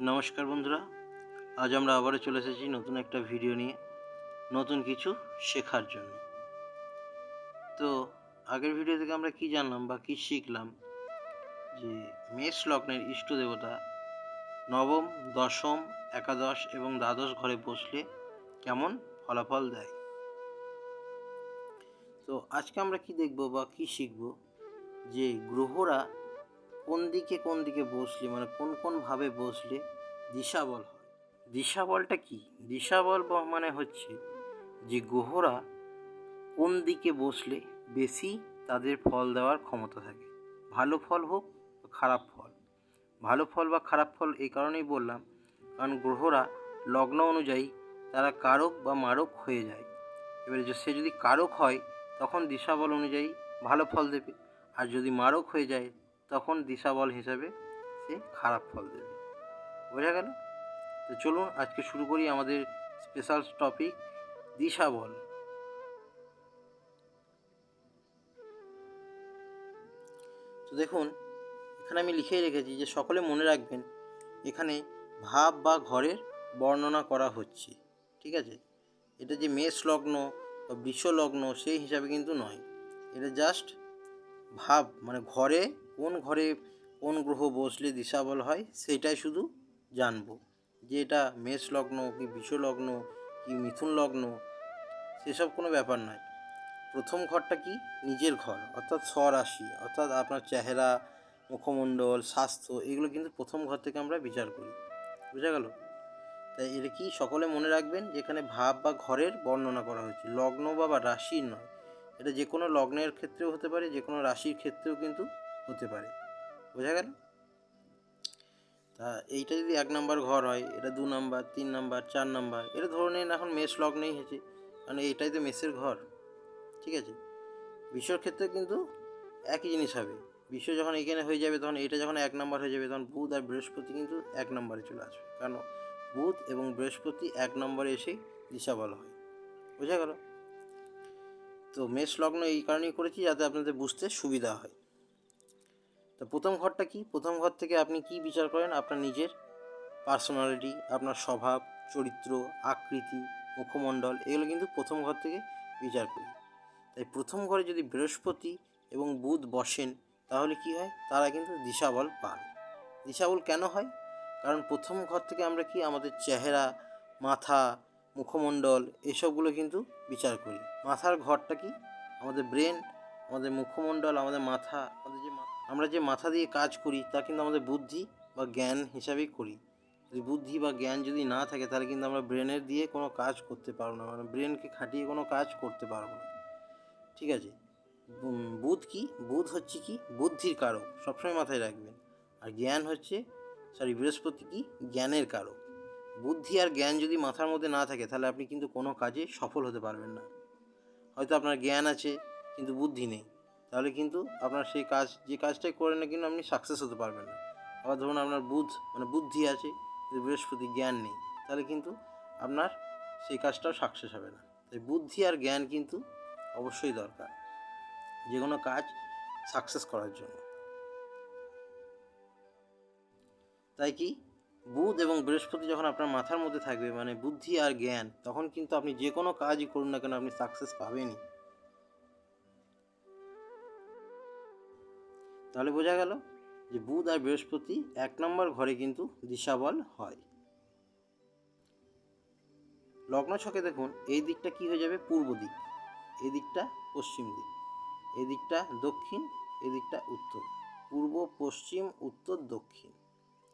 নমস্কার বন্ধুরা, আজ আমরা আবারও চলে এসেছি নতুন একটা ভিডিও নিয়ে, নতুন কিছু শেখার জন্য। তো, আগের ভিডিও থেকে আমরা কি জানলাম বা কি শিখলাম? যে মেষ লগ্নের ইষ্ট দেবতা নবম, দশম, একাদশ এবং দ্বাদশ ঘরে বসলে কেমন ফলাফল দেয়? তো, আজকে আমরা কি দেখব বা কি শিখব? যে গ্রহরা কোন দিকে কোন দিকে বসলে মানে কোন কোন ভাবে বসলে দিশাবল হয়। দিশাবলটা কি? দিশাবল মানে হচ্ছে যে গ্রহরা কোন দিকে বসলে বেশি তাদের ফল দেওয়ার ক্ষমতা থাকে? ভালো ফল হোক বা খারাপ ফল। ভালো ফল বা খারাপ ফল এই কারণেই বললাম, কারণ গ্রহরা লগ্ন অনুযায়ী তারা কারক বা মারক হয়ে যায়। এবারে সে যদি কারক হয়, তখন দিশাবল অনুযায়ী ভালো ফল দেবে। আর যদি মারক হয়ে যায়, তখন দিশাবল হিসাবে সে খারাপ ফল দেবে। বোঝা গেল? তো চলুন আজকে শুরু করি আমাদের স্পেশাল টপিক দিশাবল তো দেখুন, এখানে আমি লিখেই রেখেছি যে সকলে মনে রাখবেন, এখানে ভাব বা ঘরের বর্ণনা করা হচ্ছে, ঠিক আছে? এটা যে মেষ লগ্ন বা বৃষ লগ্ন সেই হিসাবে কিন্তু নয়। এটা জাস্ট ভাব মানে ঘরে কোন ঘরে কোন গ্রহ বসলে দিশাবল হয় সেটাই শুধু জানব যে এটা মেষ লগ্ন কি বিষ লগ্ন কি মিথুন লগ্ন, সেসব কোনো ব্যাপার নয়। প্রথম ঘরটা কি? নিজের ঘর, অর্থাৎ স্বরাশি, অর্থাৎ আপনার চেহারা, মুখমণ্ডল, স্বাস্থ্য, এগুলো কিন্তু প্রথম ঘর থেকে আমরা বিচার করি। বুঝা গেল? তাই এটা কি সকলে মনে রাখবেন? যেখানে ভাব বা ঘরের বর্ণনা করা হয়েছে, লগ্ন বা বা রাশির নয়। এটা যে কোনো লগ্নের ক্ষেত্রেও হতে পারে যে কোনো রাশির ক্ষেত্রেও কিন্তু হতে পারে। বোঝা গেল? তা এইটা যদি এক নাম্বার ঘর হয়, এটা দু নাম্বার, তিন নাম্বার, চার নাম্বার এটা ধরে নিন এখন মেষ লগ্নেই হয়েছে। কারণ এইটাই তো মেষের ঘর, ঠিক আছে? বিশ্বর ক্ষেত্রে কিন্তু একই জিনিস হবে। বিশ্ব যখন এখানে হয়ে যাবে, তখন এটা যখন এক নাম্বার হয়ে যাবে, তখন বুধ আর বৃহস্পতি কিন্তু এক নম্বরে চলে আসবে। কারণ বুধ এবং বৃহস্পতি এক নম্বরে এসেই দিশা বলা হয়। বোঝা গেল? তো মেষ লগ্ন এই কারণেই করেছি যাতে আপনাদের বুঝতে সুবিধা হয়। তো প্রথম ঘরটা কি? প্রথম ঘর থেকে আপনি কি বিচার করেন? আপনার নিজের পার্সোনালিটি আপনার স্বভাব, চরিত্র, আকৃতি, মুখমণ্ডল, এগুলো কিন্তু প্রথম ঘর থেকে বিচার করি। তাই প্রথম ঘরে যদি বৃহস্পতি এবং বুধ বসেন, তাহলে কি হয়? তারা কিন্তু দিশাবল পান। দিশাবল কেন হয়? কারণ প্রথম ঘর থেকে আমরা কি আমাদের চেহারা, মাথা, মুখমণ্ডল, এসবগুলো কিন্তু বিচার করি। মাথার ঘরটা কি? আমাদের ব্রেন আমাদের মুখমণ্ডল, আমাদের মাথা, আমাদের আমরা যে মাথা দিয়ে কাজ করি, তা কিন্তু আমাদের বুদ্ধি বা জ্ঞান হিসাবেই করি। যদি বুদ্ধি বা জ্ঞান যদি না থাকে, তাহলে কিন্তু আমরা ব্রেনের দিয়ে কোনো কাজ করতে পারব না। মানে ব্রেনকে খাটিয়ে কোনো কাজ করতে পারব না। ঠিক আছে? বুধ কি? বুধ হচ্ছে কি? বুদ্ধির কারক। সবসময় মাথায় রাখবেন। আর জ্ঞান হচ্ছে সরি বৃহস্পতি কি? জ্ঞানের কারক। বুদ্ধি আর জ্ঞান যদি মাথার মধ্যে না থাকে, তাহলে আপনি কিন্তু কোনো কাজে সফল হতে পারবেন না। হয়তো আপনার জ্ঞান আছে, কিন্তু বুদ্ধি নেই। তাহলে কিন্তু আপনার সেই কাজ, যে কাজটাই করেন না কিন্তু আপনি সাকসেস হতে পারবেন না। আবার ধরুন আপনার বুধ মানে বুদ্ধি আছে বৃহস্পতি জ্ঞান নেই, তাহলে কিন্তু আপনার সেই কাজটাও সাকসেস হবে না। তাই বুদ্ধি আর জ্ঞান কিন্তু অবশ্যই দরকার যে কোনো কাজ সাকসেস করার জন্য। তাই কি? বুধ এবং বৃহস্পতি যখন আপনার মাথার মধ্যে থাকবে মানে বুদ্ধি আর জ্ঞান, তখন কিন্তু আপনি যে কোনো কাজই করুন না কেন আপনি সাকসেস পাবেনই। তাহলে বোঝা গেল যে বুধ আর বৃহস্পতি এক নম্বর ঘরে কিন্তু দিশাবল হয়। লগ্ন ছকে দেখুন, এই দিকটা কি হয়ে যাবে? পূর্ব দিক। এই দিকটা পশ্চিম দিক। এই দিকটা দক্ষিণ, এই দিকটা উত্তর। পূর্ব, পশ্চিম, উত্তর, দক্ষিণ।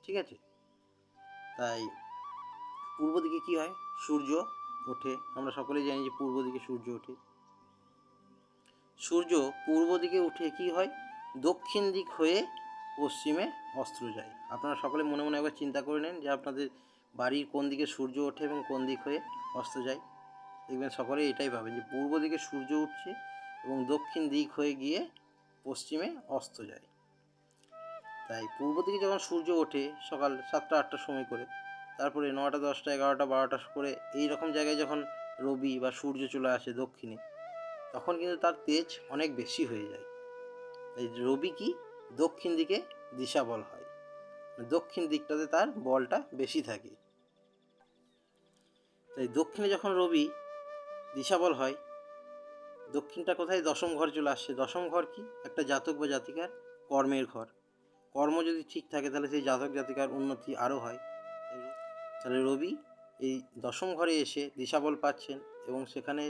ঠিক আছে? তাই পূর্ব দিকে কি হয়? সূর্য ওঠে। আমরা সকলেই জানি যে পূর্ব দিকে সূর্য ওঠে। সূর্য পূর্ব দিকে উঠে কি হয়? দক্ষিণ দিক হয়ে পশ্চিমে অস্ত্র যায়। আপনারা সকলে মনে মনে একবার চিন্তা করে নেন যে আপনাদের বাড়ির কোন দিকে সূর্য ওঠে এবং কোন দিক হয়ে অস্ত যায়। দেখবেন সকলে এটাই ভাবেন যে পূর্ব দিকে সূর্য উঠছে এবং দক্ষিণ দিক হয়ে গিয়ে পশ্চিমে অস্ত যায়। তাই পূর্ব দিকে যখন সূর্য ওঠে সকাল সাতটা আটটার সময় করে, তারপরে নটা দশটা, এগারোটা বারোটা করে এই রকম জায়গায় যখন রবি বা সূর্য চলে আসে দক্ষিণে, তখন কিন্তু তার তেজ অনেক বেশি হয়ে যায়। এই রবি কি? দক্ষিণ দিকে দিশাবল হয়। দক্ষিণ দিকটাতে তার বলটা বেশি থাকে। তাই দক্ষিণে যখন রবি দিশাবল হয়, দক্ষিণটা কোথায়? দশম ঘর চলে আসছে। দশম ঘর কি? একটা জাতক বা জাতিকার কর্মের ঘর। কর্ম যদি ঠিক থাকে, তাহলে সেই জাতক জাতিকার উন্নতি আরও হয়। তাহলে রবি এই দশম ঘরে এসে দিশাবল পাচ্ছেন এবং সেখানে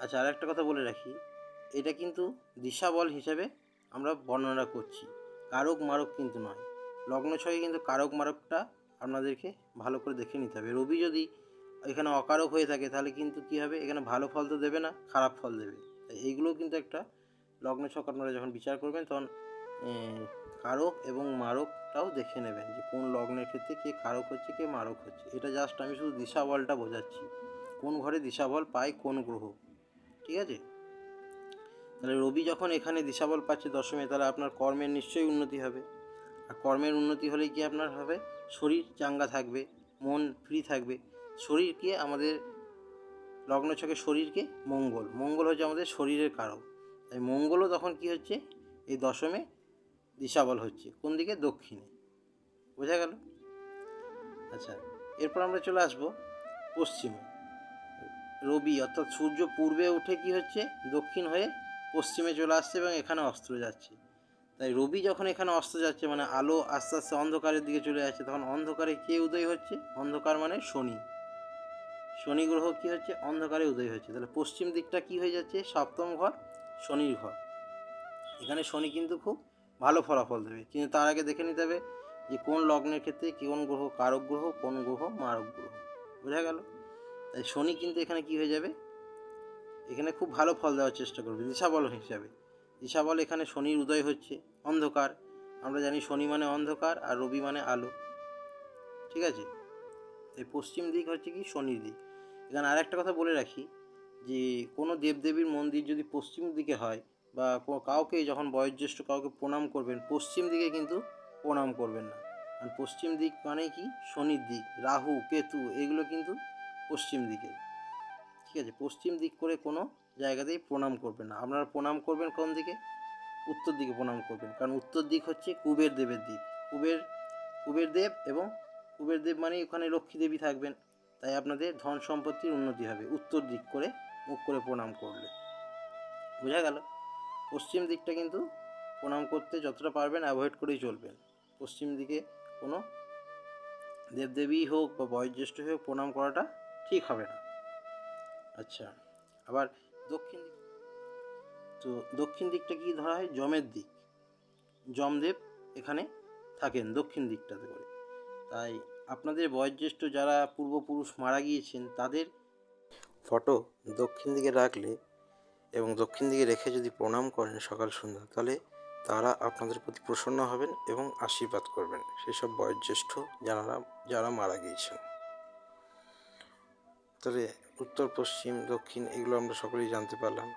আচ্ছা আর একটা কথা বলে রাখি। এটা কিন্তু দিশাবল হিসেবে আমরা বর্ণনা করছি। কারক মারক কিন্তু নয়। লগ্ন ছয়ে কিন্তু কারক মারকটা আপনাদেরকে ভালো করে দেখে নিতে হবে। রবি যদি এখানে অকারক হয়ে থাকে তাহলে কিন্তু কী হবে? এখানে ভালো ফল তো দেবে না, খারাপ ফল দেবে। এইগুলোও কিন্তু একটা লগ্ন ছক আপনারা যখন বিচার করবেন তখন কারক এবং মারকটাও দেখে নেবেন যে কোন লগ্নের ক্ষেত্রে কে কারক হচ্ছে, কে মারক হচ্ছে। এটা জাস্ট আমি শুধু দিশাবলটা বোঝাচ্ছি। কোন ঘরে দিশাবল পায়, কোন গ্রহ। ঠিক আছে? তাহলে রবি যখন এখানে দিশাবল পাচ্ছে দশমে, তাহলে আপনার কর্মের নিশ্চয়ই উন্নতি হবে। আর কর্মের উন্নতি হলে কি আপনার হবে? শরীর চাঙ্গা থাকবে, মন ফ্রি থাকবে। শরীরকে আমাদের লগ্ন ছকে শরীরকে মঙ্গল। মঙ্গল হচ্ছে আমাদের শরীরের কারক। তাই মঙ্গলও তখন কি হচ্ছে? এই দশমে দিশাবল হচ্ছে। কোন দিকে? দক্ষিণে। বোঝা গেল? আচ্ছা এরপর আমরা চলে আসব পশ্চিমে। রবি, অর্থাৎ সূর্য পূর্বে উঠে কি হচ্ছে? দক্ষিণ হয়ে পশ্চিমে চলে আসছে এবং এখানে অস্ত্র যাচ্ছে। তাই রবি যখন এখানে অস্ত যাচ্ছে মানে আলো আস্তে আস্তে অন্ধকারের দিকে চলে যাচ্ছে, তখন অন্ধকারে কে উদয় হচ্ছে? অন্ধকার মানে শনি। শনি গ্রহ কি হচ্ছে? অন্ধকারে উদয় হচ্ছে। তাহলে পশ্চিম দিকটা কি হয়ে যাচ্ছে? সপ্তম ঘর, শনির ঘর। এখানে শনি কিন্তু খুব ভালো ফলাফল দেবে। কিন্তু তার আগে দেখে নিতে হবে যে কোন লগ্নের ক্ষেত্রে কোন গ্রহ কারক গ্রহ, কোন গ্রহ মারক গ্রহ। বোঝা গেল? তাই শনি কিন্তু এখানে কি হয়ে যাবে? এখানে খুব ভালো ফল দেওয়ার চেষ্টা করবে। দিশাবল হিসাবে। দিশাবল এখানে শনির উদয় হচ্ছে, অন্ধকার। আমরা জানি শনি মানে অন্ধকার আর রবি মানে আলো। ঠিক আছে? এই পশ্চিম দিক হচ্ছে কি? শনির দিক। এখানে আর একটা কথা বলে রাখি, যে কোনো দেবদেবীর মন্দির যদি পশ্চিম দিকে হয় বা কাউকে যখন বয়োজ্যেষ্ঠ কাউকে প্রণাম করবেন, পশ্চিম দিকে কিন্তু প্রণাম করবেন না। কারণ পশ্চিম দিক মানে কি? শনির দিক। রাহু, কেতু, এগুলো কিন্তু পশ্চিম দিকে। ঠিক আছে, পশ্চিম দিক করে কোনো জায়গাতেই প্রণাম করবেন না। আপনারা প্রণাম করবেন কোন দিকে? উত্তর দিকে প্রণাম করবেন। কারণ উত্তর দিক হচ্ছে কুবের দেবের দিক কুবের কুবের দেব এবং কুবের দেব মানে ওখানে লক্ষ্মী দেবী থাকবেন। তাই আপনাদের ধন সম্পত্তির উন্নতি হবে। উত্তর দিক করে মুখ করে প্রণাম করলে। বোঝা গেল? পশ্চিম দিকটা কিন্তু প্রণাম করতে যতটা পারবেন অ্যাভয়েড করেই চলবেন। পশ্চিম দিকে কোনো দেবদেবী হোক বা বয়োজ্যেষ্ঠ হোক প্রণাম করাটা ঠিক হবে না। আচ্ছা আবার দক্ষিণ দিক, তো দক্ষিণ দিকটা কি ধরা হয়? যমের দিক। যমদেব এখানে থাকেন দক্ষিণ দিকটাতে করে। তাই আপনাদের বয়োজ্যেষ্ঠ যারা পূর্বপুরুষ মারা গিয়েছেন, তাদের ফটো দক্ষিণ দিকে রাখলে এবং দক্ষিণ দিকে রেখে যদি প্রণাম করেন সকাল সন্ধ্যা, তাহলে তারা আপনাদের প্রতি প্রসন্ন হবেন এবং আশীর্বাদ করবেন সেসব বয়োজ্যেষ্ঠ যারা যারা মারা গিয়েছেন। তাহলে উত্তর, পশ্চিম, দক্ষিণ এগুলো আমরা সকলেই জানতে পারলাম।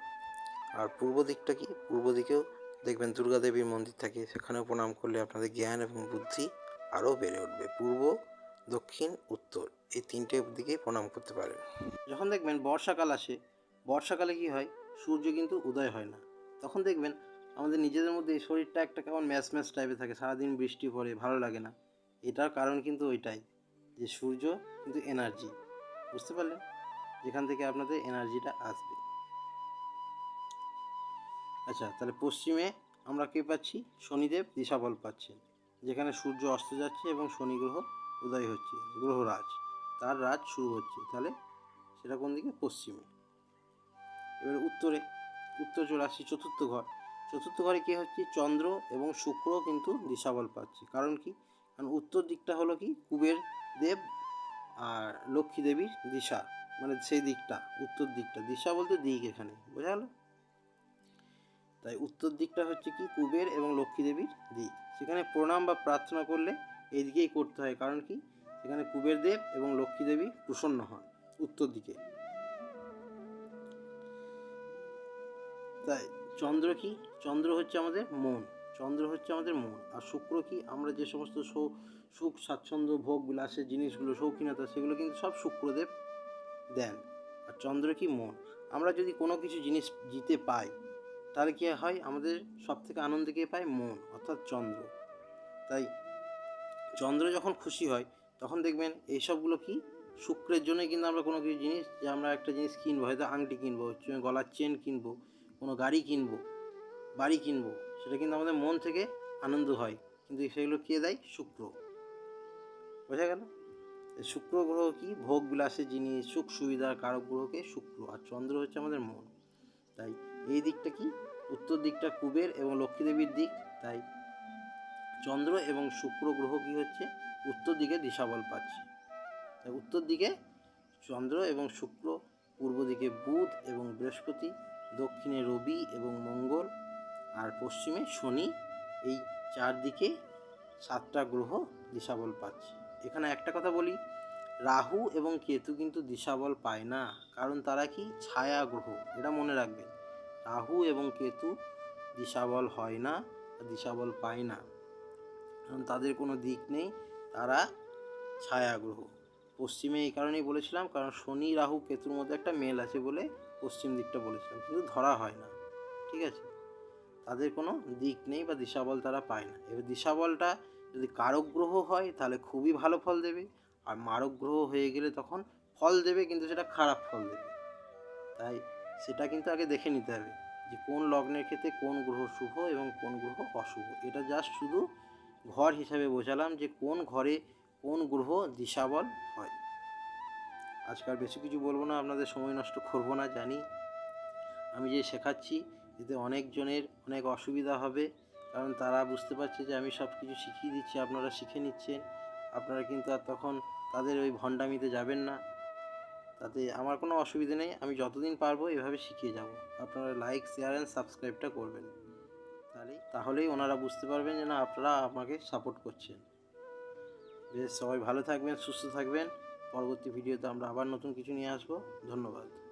আর পূর্ব দিকটা কি? পূর্ব দিকেও দেখবেন দুর্গা দেবীর মন্দির থাকে, সেখানেও প্রণাম করলে আপনাদের জ্ঞান এবং বুদ্ধি আরও বেড়ে উঠবে। পূর্ব, দক্ষিণ, উত্তর এই তিনটে দিকেই প্রণাম করতে পারেন। যখন দেখবেন বর্ষাকাল আসে, বর্ষাকালে কি হয়? সূর্য কিন্তু উদয় হয় না। তখন দেখবেন আমাদের নিজেদের মধ্যে শরীরটা একটা কেমন ম্যাচ ম্যাচ টাইপের থাকে, সারাদিন বৃষ্টি পড়ে, ভালো লাগে না। এটার কারণ কিন্তু ওইটাই, যে সূর্য কিন্তু এনার্জি বুঝতে পারলেন? যেখান থেকে আপনাদের এনার্জিটা আসবে। আচ্ছা তাহলে পশ্চিমে আমরা কে পাচ্ছি? শনিদেব, দিশাবল পাচ্ছেন। যেখানে সূর্য অস্ত যাচ্ছে এবং শনি গ্রহ উদয় হচ্ছে গ্রহরাজ তার রাজ শুরু হচ্ছে, তাহলে সেটা কোন দিকে? পশ্চিমে। এবার উত্তরে, উত্তর চলে আসছি চতুর্থ ঘর। চতুর্থ ঘরে কী হচ্ছে? চন্দ্র এবং শুক্র কিন্তু দিশাবল পাচ্ছে। কারণ কি? কারণ উত্তর দিকটা হলো কি? কুবের দেব আর লক্ষ্মী দেবীর দিশা। মানে সেই দিকটা, উত্তর দিকটা। দিশা বলতে দিক এখানে, বোঝা গেল? তাই উত্তর দিকটা হচ্ছে কি কুবের এবং লক্ষ্মী দেবীর দিক। সেখানে প্রণাম বা প্রার্থনা করলে এই দিকেই করতে হয়। কারণ কি? সেখানে কুবের দেব এবং লক্ষ্মী দেবী প্রসন্ন হন উত্তর দিকে। তাই চন্দ্র কি? চন্দ্র হচ্ছে আমাদের মন। চন্দ্র হচ্ছে আমাদের মন। আর শুক্র কি? আমরা যে সমস্ত সুখ, স্বাচ্ছন্দ্য, ভোগ, বিলাসের জিনিসগুলো, শৌখিনতা, সেগুলো কিন্তু সব শুক্রদেব দেন, আর চন্দ্র কি মন? আমরা যদি কোনো কিছু জিনিস জিতে পাই, তাহলে কী হয়? আমাদের সব থেকে আনন্দ কে পায়? মন, অর্থাৎ চন্দ্র। তাই চন্দ্র যখন খুশি হয়, তখন দেখবেন এইসবগুলো কি? শুক্রের জন্যই কিন্তু আমরা কোনো কিছু জিনিস, যে আমরা একটা জিনিস কিনবো, হয়তো আংটি কিনবো গলার চেন কিনবো, কোনো গাড়ি কিনবো, বাড়ি কিনবো, সেটা কিন্তু আমাদের মন থেকে আনন্দ হয়। কিন্তু সেগুলো কে দেয়? শুক্র। বোঝা গেল? শুক্র গ্রহ কি? ভোগ বিলাসের জিনিস সুখ সুবিধার কারক গ্রহকে শুক্র আর চন্দ্র হচ্ছে আমাদের মন। তাই এই দিকটা কি? উত্তর দিকটা কুবের এবং লক্ষ্মী দেবীর দিক। তাই চন্দ্র এবং শুক্র গ্রহ কি হচ্ছে? উত্তর দিকে দিশাবল পাচ্ছে। তাই উত্তর দিকে চন্দ্র এবং শুক্র, পূর্ব দিকে বুধ এবং বৃহস্পতি, দক্ষিণে রবি এবং মঙ্গল, আর পশ্চিমে শনি। এই চারদিকে সাতটা গ্রহ দিশাবল পাচ্ছে। এখানে একটা কথা বলি, রাহু এবং কেতু কিন্তু দিশাবল পায় না, কারণ তারা কি? ছায়া গ্রহ, এটা মনে রাখবেন। রাহু এবং কেতু দিশাবল হয় না, দিশাবল পায় না। কারণ তাদের কোনো দিক নেই, তারা ছায়া গ্রহ। পশ্চিমে এই কারণেই বলেছিলাম, কারণ শনি, রাহু, কেতুর মধ্যে একটা মেল আছে বলে পশ্চিম দিকটা বলেছিলাম, কিন্তু ধরা হয় না, ঠিক আছে? তাদের কোনো দিক নেই বা দিশাবল তারা পায় না। এবার দিশাবলটা যদি কারক গ্রহ হয়, তাহলে খুবই ভালো ফল দেবে। আর মারক গ্রহ হয়ে গেলে তখন ফল দেবে, কিন্তু সেটা খারাপ ফল দেবে। তাই সেটা কিন্তু আগে দেখে নিতে হবে যে কোন লগ্নের ক্ষেত্রে কোন গ্রহ শুভ এবং কোন গ্রহ অশুভ। এটা জাস্ট শুধু ঘর হিসাবে বোঝালাম যে কোন ঘরে কোন গ্রহ দিশাবল হয়। আজকাল বেশি কিছু বলব না, আপনাদের সময় নষ্ট করব না, জানি। আমি যে শেখাচ্ছি, এতে অনেকজনের অনেক অসুবিধা হবে। কারণ তারা বুঝতে পারছে যে আমি সব কিছু শিখিয়ে দিচ্ছি, আপনারা শিখে নিচ্ছেন। আপনারা কিন্তু আর তখন তাদের ওই ভণ্ডামিতে যাবেন না। তাতে আমার কোনো অসুবিধা নেই, আমি যতদিন পারব এভাবে শিখিয়ে যাব। আপনারা লাইক শেয়ার অ্যান্ড সাবস্ক্রাইবটা করবেন। তাহলেই তাহলেই ওনারা বুঝতে পারবেন যে না, আপনারা আমাকে সাপোর্ট করছেন। বেশ, সবাই ভালো থাকবেন, সুস্থ থাকবেন। পরবর্তী ভিডিওতে আমরা আবার নতুন কিছু নিয়ে আসব। ধন্যবাদ।